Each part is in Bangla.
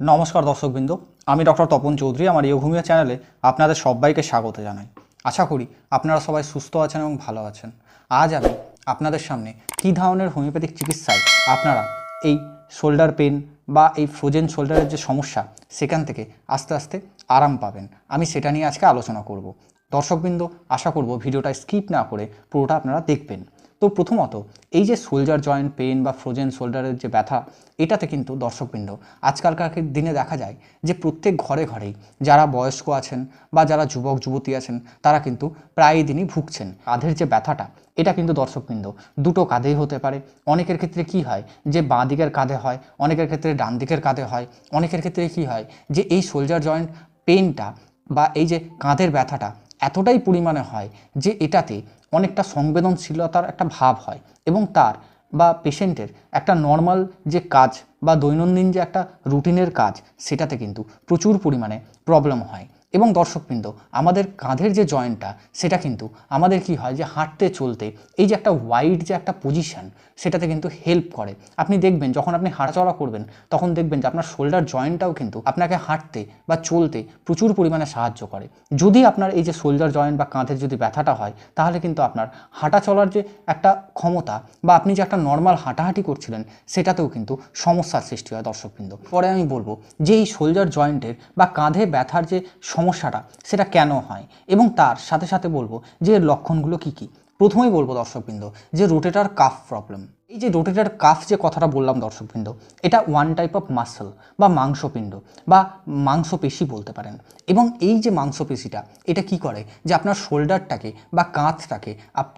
নমস্কার দর্শকবৃন্দ, আমি ডক্টর তপন চৌধুরী, আমার ইয়োঘুমিয়া চ্যানেলে আপনাদের সবাইকে স্বাগত জানাই। আশা করি আপনারা সবাই সুস্থ আছেন এবং ভালো আছেন। আজ আমি আপনাদের সামনে কী ধরনের হোমিওপ্যাথিক চিকিৎসায় আপনারা এই শোল্ডার পেন বা এই ফ্রোজেন শোল্ডারের যে সমস্যা, সেখান থেকে আস্তে আস্তে আরাম পাবেন। আমি সেটা নিয়ে আজকে আলোচনা করব। দর্শকবৃন্দ, আশা করব ভিডিওটা স্কিপ না করে পুরোটা আপনারা দেখবেন। তো প্রথমত এই যে সোলজার জয়েন্ট পেন বা ফ্রোজেন শোল্ডারের যে ব্যথা, এটাতে কিন্তু দর্শকবৃন্দ, আজকালকার দিনে দেখা যায় যে প্রত্যেক ঘরে ঘরেই যারা বয়স্ক আছেন বা যারা যুবক, যুবতী আছেন, তারা কিন্তু প্রায় দিনই ভুগছেন। কাঁধের যে ব্যথাটা, এটা কিন্তু দর্শকবৃন্দ দুটো কাঁধেই হতে পারে। অনেকের ক্ষেত্রে কি হয় যে বাঁ দিকের কাঁধে হয়, অনেকের ক্ষেত্রে ডান দিকের কাঁধে হয়, অনেকের ক্ষেত্রে কি হয় যে এই সোলজার জয়েন্ট পেনটা বা এই যে কাঁধের ব্যথাটা এতটাই পরিমাণে হয় যে এটাতে অনেকটা সংবেদনশীলতার একটা ভাব হয় এবং তার বা পেশেন্টের একটা নর্মাল যে কাজ বা দৈনন্দিন যে একটা রুটিনের কাজ, সেটাতে কিন্তু প্রচুর পরিমাণে প্রবলেম হয়। এবং দর্শকবৃন্দ, আমাদের কাঁধের যে জয়েন্টটা, সেটা কিন্তু আমাদের কি হয় যে হাঁটতে চলতে এই যে একটা ওয়াইড যে একটা পজিশন সেটাতে কিন্তু হেল্প করে। আপনি দেখবেন যখন আপনি হাঁটাচলা করবেন, তখন দেখবেন যে আপনার শোল্ডার জয়েন্টটাও কিন্তু আপনাকে হাঁটতে বা চলতে প্রচুর পরিমাণে সাহায্য করে। যদি আপনার এই যে শোল্ডার জয়েন্ট বা কাঁধের যদি ব্যথাটা হয়, তাহলে কিন্তু আপনার হাঁটা চলার যে একটা ক্ষমতা বা আপনি যে একটা নর্মাল হাঁটাহাঁটি করছিলেন, সেটাতেও কিন্তু সমস্যার সৃষ্টি হয় দর্শকবৃন্দ। পরে আমি বলব যে এই শোল্ডার জয়েন্টের বা কাঁধে ব্যথার যে সমস্যাটা সেটা কেন হয়? এবং তার সাথে সাথে বলব যে লক্ষণগুলো কী কী? প্রথমেই বলব দর্শকবৃন্দ যে রোটেটার কাফ প্রবলেম এই যে রোটেটার কাফ যে কথাটা বললাম দর্শকবৃন্দ, এটা ওয়ান টাইপ অফ মাসল বা মাংসপিণ্ড বা মাংসপেশি বলতে পারেন। এবং এই যে মাংসপেশিটা, এটা কি করে? যে আপনার শোল্ডারটাকে বা কাঁধটাকে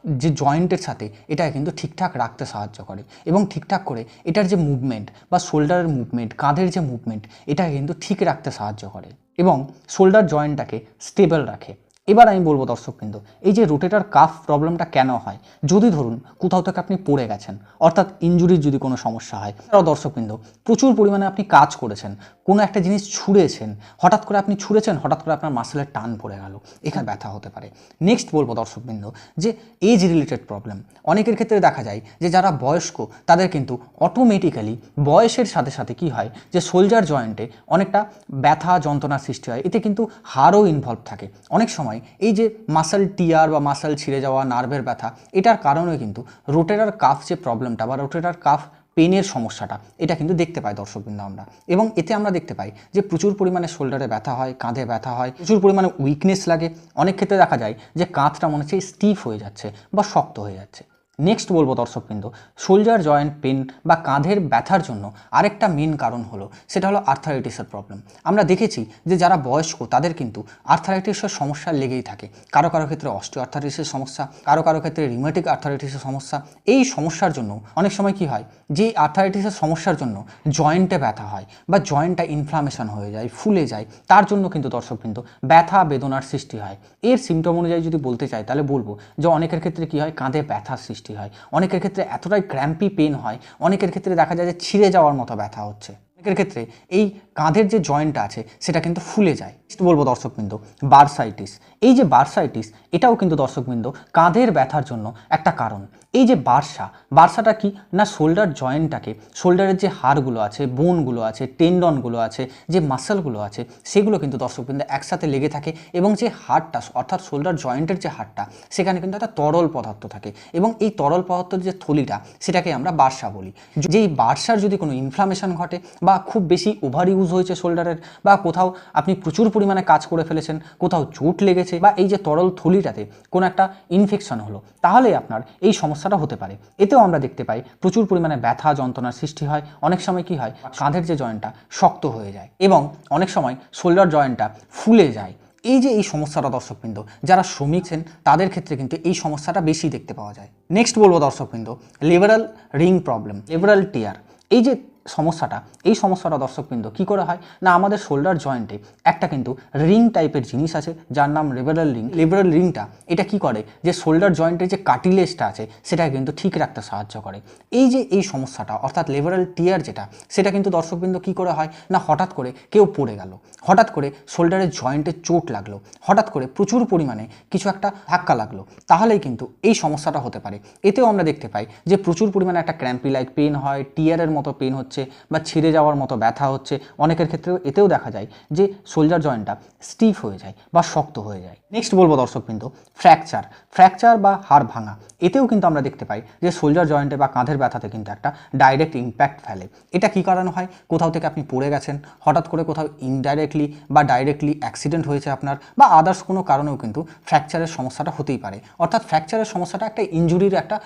যে জয়েন্টের সাথে এটা কিন্তু ঠিকঠাক রাখতে সাহায্য করে। এবং ঠিকঠাক করে এটার যে মুভমেন্ট বা শোল্ডারের মুভমেন্ট কাঁধের যে মুভমেন্ট এটা কিন্তু ঠিক রাখতে সাহায্য করে। এবং শোল্ডার জয়েন্টটাকে স্টেবল রাখে। এবার আমি বলব দর্শকবৃন্দ, এই যে রোটেটার কাফ প্রবলেমটা কেন হয়? যদি ধরুন কোথাও থেকে আপনি পড়ে গেছেন, অর্থাৎ ইঞ্জুরির যদি কোনো সমস্যা হয় তারাও দর্শকবৃন্দ, প্রচুর পরিমাণে আপনি কাজ করেছেন, কোনো একটা জিনিস ছুঁড়েছেন, হঠাৎ করে আপনি ছুঁড়েছেন, হঠাৎ করে আপনার মাসেলের টান পড়ে গেল, এখানে ব্যথা হতে পারে। নেক্সট বলব দর্শকবৃন্দ যে এজ রিলেটেড প্রবলেম অনেকের ক্ষেত্রে দেখা যায় যে যারা বয়স্ক, তাদের কিন্তু অটোমেটিক্যালি বয়সের সাথে সাথে কি হয় যে সোলজার জয়েন্টে অনেকটা ব্যথা যন্ত্রণার সৃষ্টি হয়, এতে কিন্তু হাড়ও ইনভলভ থাকে। অনেক সময় এই যে মাসাল টিয়ার বা মাসাল ছিঁড়ে যাওয়া নার্ভের ব্যথা, এটার কারণে কিন্তু রোটেরার কাফ যে প্রবলেমটা বা রোটেরার কাফ পেনের সমস্যাটা, এটা কিন্তু দেখতে পাই দর্শকবৃন্দ আমরা। এবং এতে আমরা দেখতে পাই যে প্রচুর পরিমাণে শোল্ডারে ব্যথা হয়, কাঁধে ব্যথা হয়, প্রচুর পরিমাণে উইকনেস লাগে। অনেক ক্ষেত্রে দেখা যায় যে কাঁধটা মনে হচ্ছে স্টিফ হয়ে যাচ্ছে বা শক্ত হয়ে যাচ্ছে। নেক্সট বলব দর্শকবৃন্দ শোল্ডার জয়েন্ট পেন বা কাঁধের ব্যথার জন্য আরেকটা মেন কারণ হলো, সেটা হলো আর্থারাইটিসের প্রবলেম আমরা দেখেছি যে যারা বয়স্ক, তাদের কিন্তু আর্থারাইটিসের সমস্যা লেগেই থাকে। কারও কারও ক্ষেত্রে অস্টিও আর্থারাইটিসের সমস্যা, কারও কারও ক্ষেত্রে রিমেটিক আর্থারাইটিসের সমস্যা। এই সমস্যার জন্য অনেক সময় কি হয়, যে আর্থারাইটিসের সমস্যার জন্য জয়েন্টে ব্যথা হয় বা জয়েন্টটা ইনফ্লামেশন হয়ে যায়, ফুলে যায়, তার জন্য কিন্তু দর্শকবৃন্দ ব্যথা, বেদনার সৃষ্টি হয়। এর সিমটম অনুযায়ী যদি বলতে চাই, তাহলে বলব যে অনেকের ক্ষেত্রে কি হয়, কাঁধে ব্যথার সৃষ্টি হয়। অনেকের ক্ষেত্রে এতটাই ক্র্যাম্পি পেন হয়, অনেকের ক্ষেত্রে দেখা যায় যে ছিঁড়ে যাওয়ার মতো ব্যথা হচ্ছে। অনেকের ক্ষেত্রে এই কাঁধের যে জয়েন্টটা আছে, সেটা কিন্তু ফুলে যায়। বলব দর্শকবৃন্দ, বার্সাইটিস। এই যে বার্সাইটিস, এটাও কিন্তু দর্শকবৃন্দ কাঁধের ব্যথার জন্য একটা কারণ। এই যে বার্সা, বার্সাটা কি না শোল্ডার জয়েন্টটাকে শোল্ডারের যে হাড়গুলো আছে, বোনগুলো আছে টেন্ডনগুলো আছে, যে মাসেলগুলো আছে, সেগুলো কিন্তু দর্শকবৃন্দ একসাথে লেগে থাকে এবং যে হাড়টা, অর্থাৎ শোল্ডার জয়েন্টের যে হাড়টা, সেখানে কিন্তু একটা তরল পদার্থ থাকে এবং এই তরল পদার্থের যে থলিটা, সেটাকে আমরা বার্সা বলি। যেই বার্সার যদি কোনো ইনফ্লামেশন ঘটে বা খুব বেশি ওভার ইউজ হয়েছে শোল্ডারের বা কোথাও আপনি প্রচুর পরিমাণে কাজ করে ফেলেছেন, কোথাও চোট লেগেছে, বা এই যে তরল থলিটাতে কোনো একটা ইনফেকশন হলো, তাহলে আপনার এই সমস্যাটা হতে পারে। এতেও আমরা দেখতে পাই প্রচুর পরিমাণে ব্যথা, যন্ত্রণার সৃষ্টি হয়। অনেক সময় কি হয়, কাঁধের যে জয়েন্টটা শক্ত হয়ে যায় এবং অনেক সময় শোল্ডার জয়েন্টটা ফুলে যায়। এই যে এই সমস্যাটা দর্শকবৃন্দ, যারা শ্রমিকছেন তাদের ক্ষেত্রে কিন্তু এই সমস্যাটা বেশি দেখতে পাওয়া যায়। নেক্সট বলব দর্শকবৃন্দ labral ring problem labral tear এই যে সমস্যাটা, এই সমস্যাটা দর্শকবৃন্দ কী করে হয়? না, আমাদের শোল্ডার জয়েন্টে একটা কিন্তু রিং টাইপের জিনিস আছে, যার নাম লেবারাল রিং লেবারাল রিংটা এটা কি করে? যে শোল্ডার জয়েন্টের যে কাটিলেজটা আছে, সেটা কিন্তু ঠিক রাখতে সাহায্য করে। এই যে এই সমস্যাটা, অর্থাৎ লেবারাল টিয়ার যেটা, সেটা কিন্তু দর্শকবৃন্দ কী করে হয়? না, হঠাৎ করে কেউ পড়ে গেল। হঠাৎ করে শোল্ডারের জয়েন্টে চোট লাগল। হঠাৎ করে প্রচুর পরিমাণে কিছু একটা ধাক্কা লাগল। তাহলেই কিন্তু এই সমস্যাটা হতে পারে। এতেও আমরা দেখতে পাই যে প্রচুর পরিমাণে একটা ক্র্যাম্পি লাইক পেন হয় টিয়ারের মতো পেন হচ্ছে। হচ্ছে বা ছিঁড়ে যাওয়ার মতো ব্যথা হচ্ছে, অনেকের ক্ষেত্রেও এতেও দেখা যায় যে সোলজার জয়েন্টটা স্টিফ হয়ে যায় বা শক্ত হয়ে যায়। নেক্সট বলব দর্শকবৃন্দ ফ্র্যাকচার ফ্র্যাকচার বা হাড় ভাঙা। এতেও কিন্তু আমরা দেখতে পাই যে সোলজার জয়েন্টে বা কাঁধের ব্যথাতে কিন্তু একটা ডাইরেক্ট ইম্প্যাক্ট ফেলে। এটা কি কারণে হয়? কোথাও থেকে আপনি পড়ে গেছেন, হঠাৎ করে কোথাও ইনডাইরেক্টলি বা ডাইরেক্টলি অ্যাক্সিডেন্ট হয়েছে আপনার বা আদার্স কোনো কারণেও কিন্তু ফ্র্যাকচারের সমস্যাটা হতেই পারে। অর্থাৎ ফ্র্যাকচারের সমস্যাটা একটা ইঞ্জুরির একটা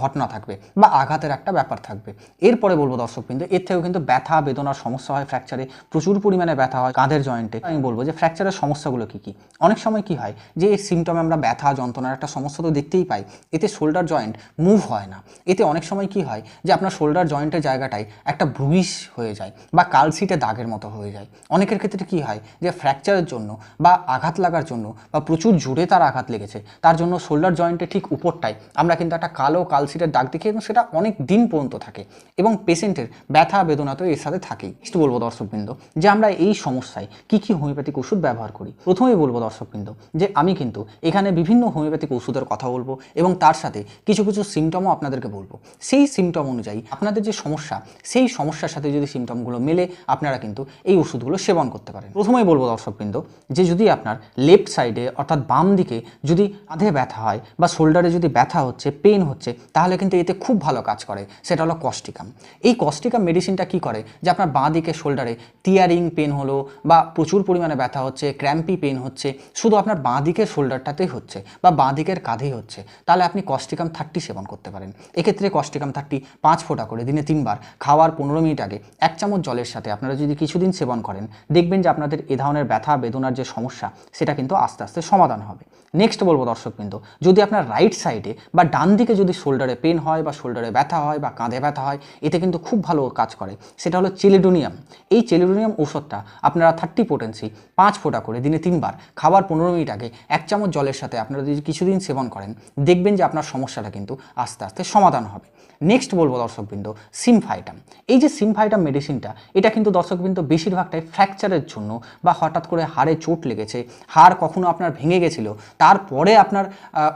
ঘটনা থাকবে বা আঘাতের একটা ব্যাপার থাকবে। এরপরে বলব দর্শকবৃন্দ এর থেকেও কিন্তু ব্যথা, বেদনার সমস্যা হয় ফ্র্যাকচারে প্রচুর পরিমাণে ব্যথা হয় কাঁধের জয়েন্টে আমি বলব যে ফ্র্যাকচারের সমস্যাগুলো কী কী? অনেক সময় কি হয় যে এই সিমটমে আমরা ব্যথা, যন্ত্রণার একটা সমস্যা তো দেখতেই পাই, এতে শোল্ডার জয়েন্ট মুভ হয় না। এতে অনেক সময় কি হয় যে আপনার শোল্ডার জয়েন্টের জায়গাটায় একটা ব্রুইশ হয়ে যায় বা কালসিটে দাগের মতো হয়ে যায়। অনেকের ক্ষেত্রে কি হয় যে ফ্র্যাকচারের জন্য বা আঘাত লাগার জন্য বা প্রচুর জোরে তার আঘাত লেগেছে, তার জন্য শোল্ডার জয়েন্টের ঠিক উপরটায় আমরা কিন্তু একটা কালো কালসিটের দাগ দেখি এবং সেটা অনেক দিন পর্যন্ত থাকে এবং পেশেন্টের ব্যথা বেদনা তো এর সাথে থাকেই। নেক্সট বলব দর্শকবৃন্দ, যে আমরা এই সমস্যায় কি কি হোমিওপ্যাথিক ওষুধ ব্যবহার করি? প্রথমেই বলব দর্শকবৃন্দ, যে আমি কিন্তু এখানে বিভিন্ন হোমিওপ্যাথিক ওষুধের কথা বলব এবং তার সাথে কিছু কিছু সিমটমও আপনাদেরকে বলব। সেই সিমটম অনুযায়ী আপনাদের যে সমস্যা, সেই সমস্যার সাথে যদি সিমটমগুলো মেলে, আপনারা কিন্তু এই ওষুধগুলো সেবন করতে পারেন। প্রথমেই বলব দর্শকবৃন্দ, যে যদি আপনার লেফট সাইডে অর্থাৎ বাম দিকে যদি আধে ব্যথা হয় বা শোল্ডারে যদি ব্যথা হচ্ছে পেন হচ্ছে, তাহলে কিন্তু এতে খুব ভালো কাজ করে। সেটা হলো কস্টিকাম এই কস্টিকাম মেডিসিনটা কি করে? যে আপনার বাঁ দিকে শোল্ডারে টিয়ারিং পেন হলো বা প্রচুর পরিমাণে ব্যথা হচ্ছে ক্র্যাম্পি পেন হচ্ছে, শুধু আপনার বাঁ দিকের শোল্ডারটাতেই হচ্ছে বা বাঁ দিকের কাঁধেই হচ্ছে, তাহলে আপনি কস্টিকাম থার্টি সেবন করতে পারেন। এক্ষেত্রে কস্টিকাম থার্টি পাঁচ ফোঁটা করে দিনে তিনবার, খাওয়ার পনেরো মিনিট আগে এক চামচ জলের সাথে আপনারা যদি কিছুদিন সেবন করেন, দেখবেন যে আপনাদের এ ধরনের ব্যথা, বেদনার যে সমস্যা, সেটা কিন্তু আস্তে আস্তে সমাধান হবে। নেক্সট বলব দর্শকবৃন্দ যদি আপনার রাইট সাইডে বা ডান দিকে যদি শোল্ডারে পেন হয় বা শোল্ডারে ব্যথা হয় বা কাঁধে ব্যথা হয়, এতে কিন্তু খুব ভালো কাজ করে, সেটা হলো চেলিডোনিয়াম। এই চেলিডোনিয়াম ওষুধটা আপনারা থার্টি পোটেন্সি পাঁচ ফোঁটা করে দিনে তিনবার, খাবার পনেরো মিনিট আগে এক চামচ জলের সাথে আপনারা যদি কিছুদিন সেবন করেন, দেখবেন যে আপনার সমস্যাটা কিন্তু আস্তে আস্তে সমাধান হবে। নেক্সট বলব দর্শকবৃন্দ সিমফাইটাম এই যে সিমফাইটাম মেডিসিনটা, এটা কিন্তু দর্শকবৃন্দ বেশিরভাগটাই ফ্র্যাকচারের জন্য বা হঠাৎ করে হাড়ে চোট লেগেছে, হাড় কখনো আপনার ভেঙে গেছিল, তারপরে আপনার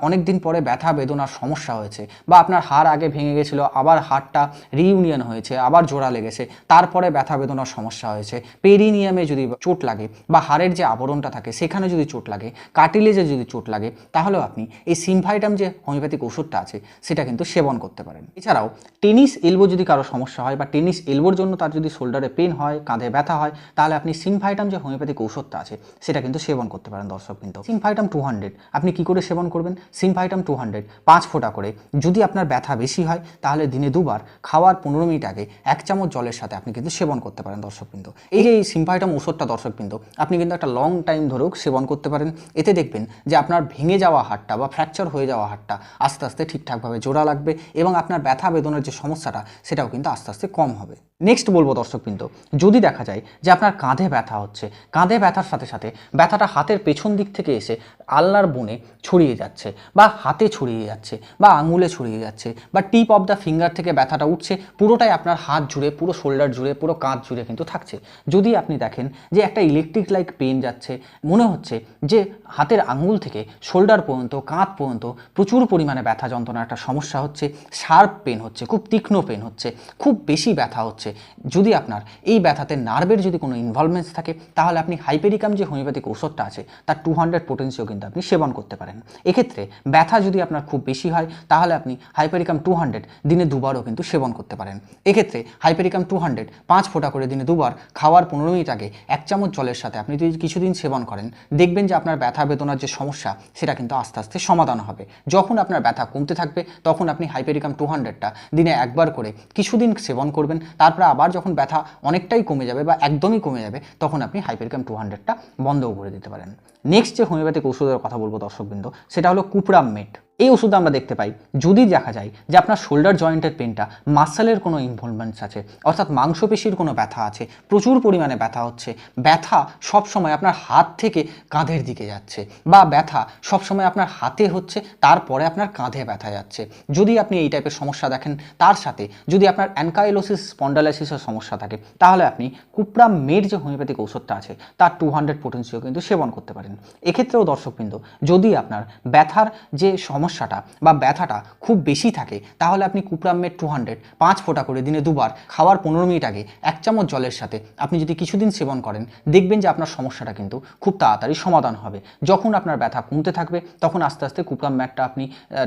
অনেক দিন পরে ব্যথা, বেদনার সমস্যা হয়েছে বা আপনার হাড় আগে ভেঙে গেছিল, আবার হাড়টা রিইউনিয়ন হয়েছে, আবার জোড়া লেগেছে। তারপরে ব্যথা বেদনার সমস্যা হয়েছে। পেরিনিয়ামে যদি চোট লাগে বা হাড়ের যে আবরণটা থাকে, সেখানে যদি চোট লাগে কাটিলেজে যদি চোট লাগে, তাহলেও আপনি এই সিমফাইটাম যে হোমিওপ্যাথিক ওষুধটা আছে, সেটা কিন্তু সেবন করতে পারেন। এছাড়াও, টেনিস এলবো যদি কারও সমস্যা হয় বা টেনিস এলবোর জন্য তার যদি শোল্ডারে পেন হয়, কাঁধে ব্যথা হয়, তাহলে আপনি সিমফাইটাম যে হোমিওপ্যাথিক ওষুধটা আছে, সেটা কিন্তু সেবন করতে পারেন দর্শক কিন্তু সিমফাইটাম টু হান্ড্রেড, আপনি কি করে সেবন করবেন? সিমফাইটাম টু হান্ড্রেড, পাঁচ ফোঁটা করে। যদি আপনার ব্যথা বেশি হয়, তাহলে দিনে দুবার খাওয়ার পনেরো মিনিট আগে এক চামচ জলের সাথে আপনি কিন্তু সেবন করতে পারেন দর্শকবৃন্দ। এই যে এই সিম্পাইটাম ওষুধটা দর্শকবৃন্দ, আপনি কিন্তু একটা লং টাইম ধরেও সেবন করতে পারেন। এতে দেখবেন যে আপনার ভেঙে যাওয়া হাড়টা বা ফ্র্যাকচার হয়ে যাওয়া হাড়টা আস্তে আস্তে ঠিকঠাকভাবে জোড়া লাগবে এবং আপনার ব্যথা বেদনার যে সমস্যাটা, সেটাও কিন্তু আস্তে আস্তে কম হবে। নেক্সট বলব দর্শকবৃন্দ, যদি দেখা যায় যে আপনার কাঁধে ব্যথা হচ্ছে, কাঁধে ব্যথার সাথে সাথে ব্যথাটা হাতের পেছন দিক থেকে এসে আল্লার বনে ছড়িয়ে যাচ্ছে বা হাতে ছড়িয়ে যাচ্ছে বা আঙুলে ছড়িয়ে যাচ্ছে বা টিপ অফ দ্য ফিঙ্গার থেকে ব্যথাটা উঠছে, পুরোটাই আপনার হাত জুড়ে, পুরো শোল্ডার জুড়ে, পুরো কাঁধ জুড়ে কিন্তু থাকছে। যদি আপনি দেখেন যে একটা ইলেকট্রিক লাইক পেন যাচ্ছে, মনে হচ্ছে যে হাতের আঙুল থেকে শোল্ডার পর্যন্ত, কাঁধ পর্যন্ত প্রচুর পরিমাণে ব্যথা যন্ত্রণার একটা সমস্যা হচ্ছে, শার্প পেন হচ্ছে, খুব তীক্ষ্ণ পেন হচ্ছে, খুব বেশি ব্যথা হচ্ছে। যদি আপনার এই ব্যথাতে নার্ভের যদি কোনো ইনভলভমেন্টস থাকে, তাহলে আপনি হাইপেরিকাম যে হোমিওপ্যাথিক ওষুধটা আছে, তার টু হান্ড্রেড পোটেন্সিও কিন্তু আপনি সেবন করতে পারেন। এক্ষেত্রে ব্যথা যদি আপনার খুব বেশি হয়, তাহলে আপনি হাইপেরিকাম টু হান্ড্রেড দিনে দুবারও কিন্তু সেবন করতে পারেন। এক্ষেত্রে হাইপেরিকাম টু হান্ড্রেড পাঁচ ফোঁটা করে দিনে দুবার খাওয়ার পনেরো মিনিট আগে এক চামচ জলের সাথে আপনি যদি কিছুদিন সেবন করেন, দেখবেন যে আপনার ব্যথা বেদনার যে সমস্যা, সেটা কিন্তু আস্তে আস্তে সমাধান হবে। যখন আপনার ব্যথা কমতে থাকবে, তখন আপনি হাইপেরিকাম টু হান্ড্রেডটা দিনে একবার করে কিছুদিন সেবন করবেন। তারপরে আবার যখন ব্যথা অনেকটাই কমে যাবে বা একদমই কমে যাবে, তখন আপনি হাইপেরিকাম টু হান্ড্রেডটা বন্ধও করে দিতে পারেন। নেক্সট যে হোমিওপ্যাথিক ওষুধের কথা বলব দর্শকবৃন্দ, সেটা হলো কুপরাম মেট। এই ওষুধ আমরা দেখতে পাই। যদি দেখা যায় যে আপনার শোল্ডার জয়েন্টের পেনটা মাসেলের কোনো ইনভলভমেন্টস আছে, অর্থাৎ মাংসপেশির কোনো ব্যথা আছে, প্রচুর পরিমাণে ব্যথা হচ্ছে, ব্যথা সবসময় আপনার হাত থেকে কাঁধের দিকে যাচ্ছে বা ব্যথা সবসময় আপনার হাতে হচ্ছে, তারপরে আপনার কাঁধে ব্যথা যাচ্ছে। যদি আপনি এই টাইপের সমস্যা দেখেন, তার সাথে যদি আপনার অ্যানকাইলোসিস, স্পন্ডালাইসিসের সমস্যা থাকে, তাহলে আপনি কুপরা মেড যে হোমিওপ্যাথিক ওষুধটা আছে, তার টু হান্ড্রেড পোটেন্সিও কিন্তু সেবন করতে পারেন। এক্ষেত্রেও দর্শকবৃন্দ, যদি আপনার ব্যথার যে সমস্যা সমস্যাটা বা ব্যথাটা খুব বেশি থাকে, তাহলে আপনি কুপ্রামেট টু হান্ড্রেড পাঁচ ফোঁটা করে দিনে দুবার খাওয়ার পনেরো মিনিট আগে এক চামচ জলের সাথে আপনি যদি কিছুদিন সেবন করেন, দেখবেন যে আপনার সমস্যাটা কিন্তু খুব তাড়াতাড়ি সমাধান হবে। যখন আপনার ব্যথা কমতে থাকবে, তখন আস্তে আস্তে কুপ্রাম ম্যাটটা আপনি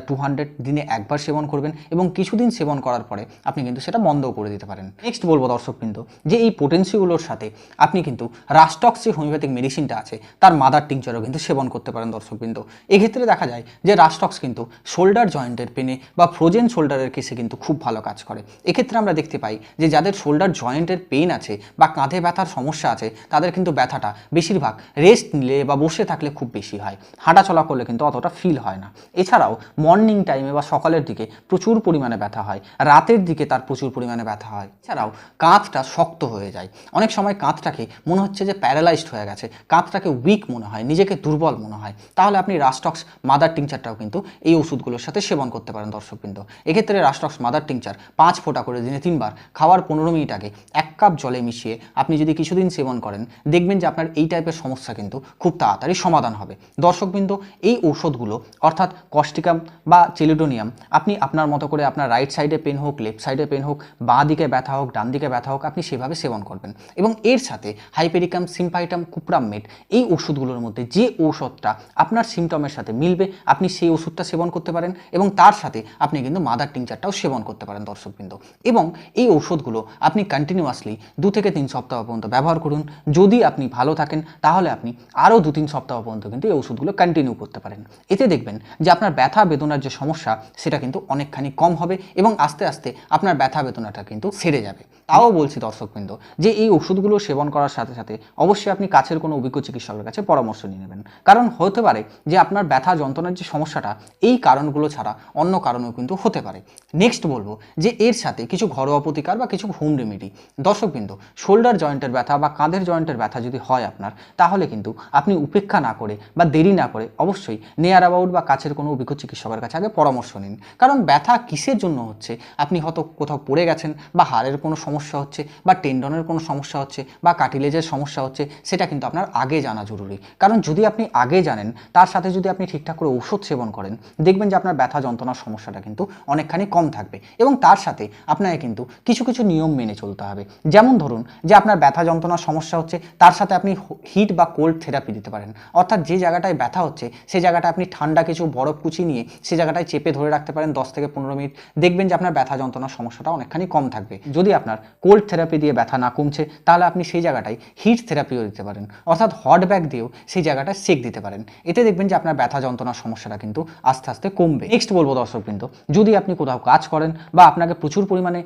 টু হান্ড্রেড দিনে একবার সেবন করবেন এবং কিছুদিন সেবন করার পরে আপনি কিন্তু সেটা বন্ধও করে দিতে পারেন। নেক্সট বলব দর্শকবৃন্দ যে এই পোটেন্সিগুলোর সাথে আপনি কিন্তু রাস্টক্স যে হোমিওপ্যাথিক মেডিসিনটা আছে, তার মাদার টিংচারও কিন্তু সেবন করতে পারেন দর্শকবৃন্দ এক্ষেত্রে দেখা যায় যে রাস্টক্স কিন্তু শোল্ডার জয়েন্টের পেনে বা ফ্রোজেন শোল্ডারের কেসে কিন্তু খুব ভালো কাজ করে। এক্ষেত্রে আমরা দেখতে পাই যে যাদের শোল্ডার জয়েন্টের পেন আছে বা কাঁধে ব্যথার সমস্যা আছে, তাদের কিন্তু ব্যথাটা বেশিরভাগ রেস্ট নিলে বা বসে থাকলে খুব বেশি হয়। হাঁটাচলা করলে কিন্তু অতটা ফিল হয় না। এছাড়াও মর্নিং টাইমে বা সকালের দিকে প্রচুর পরিমাণে ব্যথা হয়। রাতের দিকে তার প্রচুর পরিমাণে ব্যথা হয়। এছাড়াও কাঁধটা শক্ত হয়ে যায়। অনেক সময় কাঁধটাকে মনে হচ্ছে যে প্যারালাইজড হয়ে গেছে। কাঁধটাকে উইক মনে হয়, নিজেকে দুর্বল মনে হয়। তাহলে আপনি রাস্টক্স মাদার টিংচারটাও কিন্তু এই ওষুধগুলোর সাথে সেবন করতে পারেন দর্শকবৃন্দ। এক্ষেত্রে রাস্টক্স মাদার টিংচার পাঁচ ফোঁটা করে দিনে তিনবার, খাওয়ার পনেরো মিনিট আগে এক কাপ জলে মিশিয়ে আপনি যদি কিছুদিন সেবন করেন, দেখবেন যে আপনার এই টাইপের সমস্যা কিন্তু খুব তাড়াতাড়ি সমাধান হবে। দর্শকবৃন্দ, এই ঔষধগুলো অর্থাৎ কস্টিকাম বা চেলিডোনিয়াম আপনি আপনার মতো করে আপনার রাইট সাইডে পেন হোক লেফট সাইডে পেন হোক, বাঁ দিকে ব্যথা হোক, ডান দিকে ব্যথা হোক, আপনি সেভাবে সেবন করবেন। এবং এর সাথে হাইপেরিকাম সিম্পাইটাম কুপ্রামমেট এই ওষুধগুলোর মধ্যে যে ঔষধটা আপনার সিমটমের সাথে মিলবে, আপনি সেই ওষুধটা সেবন করতে পারেন এবং তার সাথে আপনি কিন্তু মাদার টিংচারটাও সেবন করতে পারেন দর্শকবৃন্দ। এবং এই ঔষধগুলো আপনি কন্টিনিউয়াসলি দু থেকে তিন সপ্তাহ পর্যন্ত ব্যবহার করুন। যদি আপনি ভালো থাকেন, তাহলে আপনি আরও দু তিন সপ্তাহ পর্যন্ত কিন্তু এই ওষুধগুলো কন্টিনিউ করতে পারেন। এতে দেখবেন যে আপনার ব্যথা বেদনার যে সমস্যা, সেটা কিন্তু অনেকখানি কম হবে এবং আস্তে আস্তে আপনার ব্যথা বেদনাটা কিন্তু সেরে যাবে। তাও বলছি দর্শকবৃন্দ, যে এই ওষুধগুলো সেবন করার সাথে সাথে অবশ্যই আপনি কাছের কোনো অভিজ্ঞ চিকিৎসকের কাছে পরামর্শ নিয়ে নেবেন। কারণ হতে পারে যে আপনার ব্যথা, যন্ত্রণার যে সমস্যাটা, এই কারণগুলো ছাড়া অন্য কারণেও কিন্তু হতে পারে। নেক্সট বলব যে এর সাথে কিছু ঘরোয়া প্রতিকার বা কিছু হোম রেমেডি দর্শকবৃন্দ শোল্ডার জয়েন্টের ব্যথা বা কাঁধের জয়েন্টের ব্যথা যদি হয় আপনার, তাহলে কিন্তু আপনি উপেক্ষা না করে বা দেরি না করে অবশ্যই নেয়ার অ্যাবাউট বা কাছের কোনো অভিজ্ঞ চিকিৎসকের কাছে আগে পরামর্শ নিন। কারণ ব্যথা কিসের জন্য হচ্ছে? আপনি হয়তো কোথাও পড়ে গেছেন বা হাড়ের কোনো সমস্যা হচ্ছে বা টেন্ডনের কোনো সমস্যা হচ্ছে বা কাটিলেজের সমস্যা হচ্ছে, সেটা কিন্তু আপনার আগে জানা জরুরি। কারণ যদি আপনি আগে জানেন, তার সাথে যদি আপনি ঠিকঠাক করে ওষুধ সেবন করেন, দেখবেন যে আপনার ব্যথা যন্ত্রণার সমস্যাটা কিন্তু অনেকখানি কম থাকবে। এবং তার সাথে আপনাকে কিন্তু কিছু কিছু নিয়ম মেনে চলতে হবে। যেমন ধরুন যে আপনার ব্যথা যন্ত্রণার সমস্যা হচ্ছে, তার সাথে আপনি হিট বা কোল্ড থেরাপি দিতে পারেন। অর্থাৎ যে জায়গাটায় ব্যথা হচ্ছে, সে জায়গাটা আপনি ঠান্ডা কিছু বরফ কুচি নিয়ে সে জায়গাটায় চেপে ধরে রাখতে পারেন দশ থেকে পনেরো মিনিট। দেখবেন যে আপনার ব্যথা যন্ত্রণার সমস্যাটা অনেকখানি কম থাকবে। যদি আপনার কোল্ড থেরাপি দিয়ে ব্যথা না কমছে, তাহলে আপনি সেই জায়গাটায় হিট থেরাপিও দিতে পারেন। অর্থাৎ হট ব্যাগ দিয়েও সেই জায়গাটা সেক দিতে পারেন। এতে দেখবেন যে আপনার ব্যথা যন্ত্রণার সমস্যাটা কিন্তু আস্তে আস্তে কমবে। নেক্সট বলব দর্শক কিন্তু যদি আপনি কোথাও কাজ করেন বা আপনাকে প্রচুর পরিমাণে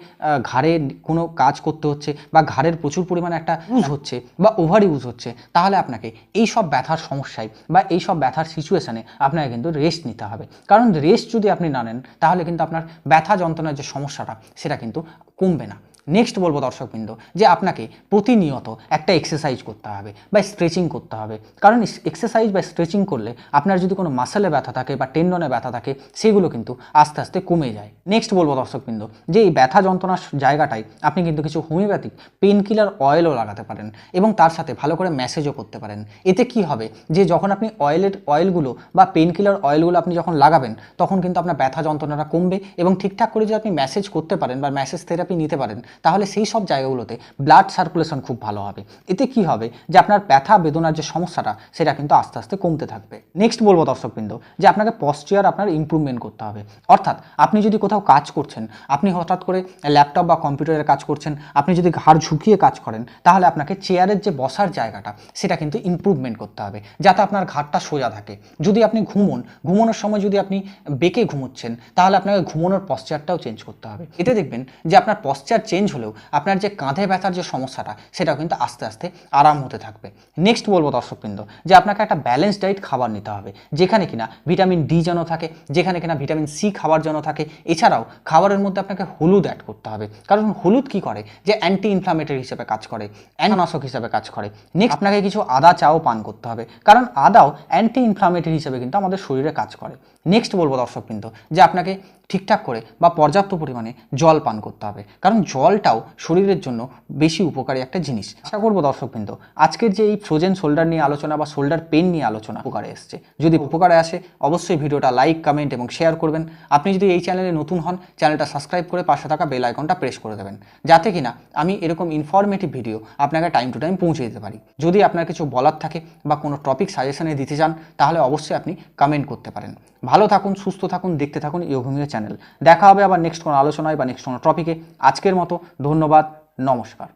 ঘাড়ে কোনো কাজ করতে হচ্ছে বা ঘাড়ের প্রচুর পরিমাণে একটা ইউজ হচ্ছে বা ওভার ইউজ হচ্ছে, তাহলে আপনাকে এই সব ব্যথার সমস্যায় বা এই সব ব্যথার সিচুয়েশানে আপনাকে কিন্তু রেস্ট নিতে হবে। কারণ রেস্ট যদি আপনি না নেন, তাহলে কিন্তু আপনার ব্যথা যন্ত্রণার যে সমস্যাটা, সেটা কিন্তু কমবে না। নেক্সট বলব দর্শকবৃন্দ, যে আপনাকে প্রতিনিয়ত একটা এক্সারসাইজ করতে হবে বা স্ট্রেচিং করতে হবে। কারণ এক্সারসাইজ বা স্ট্রেচিং করলে আপনার যদি কোনো মাসেলে ব্যথা থাকে বা টেন্ডনে ব্যথা থাকে, সেগুলো কিন্তু আস্তে আস্তে কমে যায়। নেক্সট বলব দর্শকবৃন্দ, যে এই ব্যথা যন্ত্রণার জায়গাটায় আপনি কিন্তু কিছু হোমিওপ্যাথিক পেন কিলার অয়েলও লাগাতে পারেন এবং তার সাথে ভালো করে ম্যাসেজও করতে পারেন। এতে কি হবে? যে যখন আপনি অয়েলের অয়েলগুলো বা পেন কিলার অয়েলগুলো আপনি যখন লাগাবেন, তখন কিন্তু আপনার ব্যথা যন্ত্রণাটা কমবে এবং ঠিকঠাক করে যদি আপনি ম্যাসেজ করতে পারেন বা ম্যাসেজ থেরাপি নিতে পারেন তাহলে সেই সব জায়গাগুলোতে ব্লাড সার্কুলেশন খুব ভালো হবে। এতে কি হবে যে আপনার ব্যথা, বেদনার যে সমস্যাটা, সেটা কিন্তু আস্তে আস্তে কমতে থাকবে। নেক্সট বলব দর্শকবৃন্দ যে আপনাকে পশ্চিয়ার আপনার ইমপ্রুভমেন্ট করতে হবে। অর্থাৎ আপনি যদি কোথাও কাজ করছেন, আপনি হঠাৎ করে ল্যাপটপ বা কম্পিউটারের কাজ করছেন, আপনি যদি ঘাড় ঝুঁকিয়ে কাজ করেন, তাহলে আপনাকে চেয়ারের যে বসার জায়গাটা, সেটা কিন্তু ইমপ্রুভমেন্ট করতে হবে। যাতে আপনার ঘাড়টা সোজা থাকে। যদি আপনি ঘুমোন, ঘুমানোর সময় যদি আপনি বেঁকে ঘুমোচ্ছেন, তাহলে আপনাকে ঘুমানোর পশ্চারটাও চেঞ্জ করতে হবে। এতে দেখবেন যে আপনার পশ্চার চেঞ্জ হলেও আপনার যে কাঁধে ব্যথার যে সমস্যাটা, সেটাও কিন্তু আস্তে আস্তে আরাম হতে থাকবে। নেক্সট বলব দর্শকবৃন্দ, যে আপনাকে একটা ব্যালেন্স ডায়েট খাবার নিতে হবে, যেখানে কিনা ভিটামিন ডি যেন থাকে, যেখানে কিনা ভিটামিন সি খাবার যেন থাকে। এছাড়াও খাবারের মধ্যে আপনাকে হলুদ অ্যাড করতে হবে। কারণ হলুদ কি করে? যে অ্যান্টি ইনফ্লামেটরি হিসেবে কাজ করে, অ্যান্টিনাশক হিসেবে কাজ করে। নেক্সট আপনাকে কিছু আদা চাও পান করতে হবে। কারণ আদাও অ্যান্টি ইনফ্লামেটরি হিসেবে কিন্তু আমাদের শরীরে কাজ করে। নেক্সট বলব দর্শকবৃন্দ যে আপনাকে ঠিকঠাক করে বা পর্যাপ্ত পরিমাণে জল পান করতে হবে। কারণ জলটাও শরীরের জন্য বেশি উপকারী একটা জিনিস। আশা করব দর্শকবৃন্দ আজকের যে এই ফ্রোজেন শোল্ডার নিয়ে আলোচনা বা শোল্ডার পেন নিয়ে আলোচনা উপকারে এসছে। যদি উপকারে আসে, অবশ্যই ভিডিওটা লাইক কমেন্ট এবং শেয়ার করবেন। আপনি যদি এই চ্যানেলে নতুন হন চ্যানেলটা সাবস্ক্রাইব করে পাশে থাকা বেল আইকনটা প্রেস করে দেবেন। যাতে কিনা আমি এরকম ইনফরমেটিভ ভিডিও আপনাকে টাইম টু টাইম পৌঁছে দিতে পারি। যদি আপনার কিছু বলার থাকে বা কোনো টপিক সাজেশনে দিতে চান, তাহলে অবশ্যই আপনি কমেন্ট করতে পারেন। ভালো থাকুন, সুস্থ থাকুন, দেখতে থাকুন ইয়োগভূমিকা চ্যানেল। দেখা হবে আবার নেক্সট কোনো আলোচনায় বা নেক্সট কোনো টপিকে আজকের মতো, ধন্যবাদ, নমস্কার।